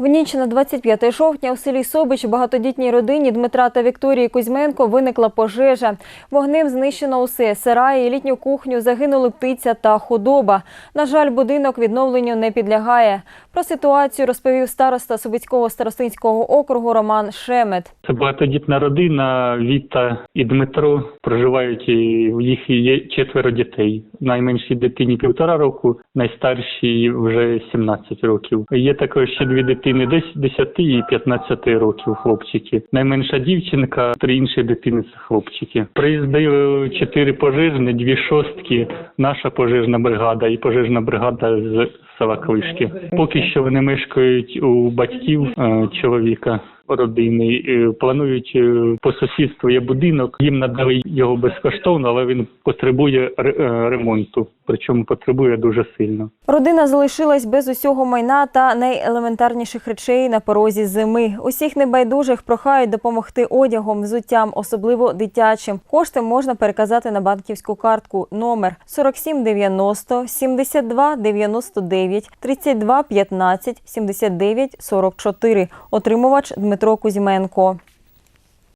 В ніч на 25 жовтня у селі Собич багатодітній родині Дмитра та Вікторії Кузьменко виникла пожежа. Вогнем знищено усе – сараї, літню кухню, загинули птиця та худоба. На жаль, будинок відновленню не підлягає. Про ситуацію розповів староста Собицького старостинського округу Роман Шемет. Це багатодітна родина. Віта і Дмитро проживають в їх є четверо дітей. Найменшій дитині півтора року, найстаршій вже 17 років. Є також ще дві дитини, десь 10 і 15 років хлопчики. Найменша дівчинка, три інші дитини це хлопчики. Приїздили чотири пожежні, дві шостки, наша пожежна бригада і пожежна бригада з села Клишки. Поки що вони мешкають у батьків е, чоловіка родини. Е, Планують е, по сусідству є будинок. Їм надали його безкоштовно, але він потребує ре- е, ремонту. Причому потребує дуже сильно. Родина залишилась без усього майна та найелементарніших речей на порозі зими. Усіх небайдужих прохають допомогти одягом, взуттям, особливо дитячим. Кошти можна переказати на банківську картку номер 4790 72 99 32 15 79 44. Отримувач Дмитро Кузьменко.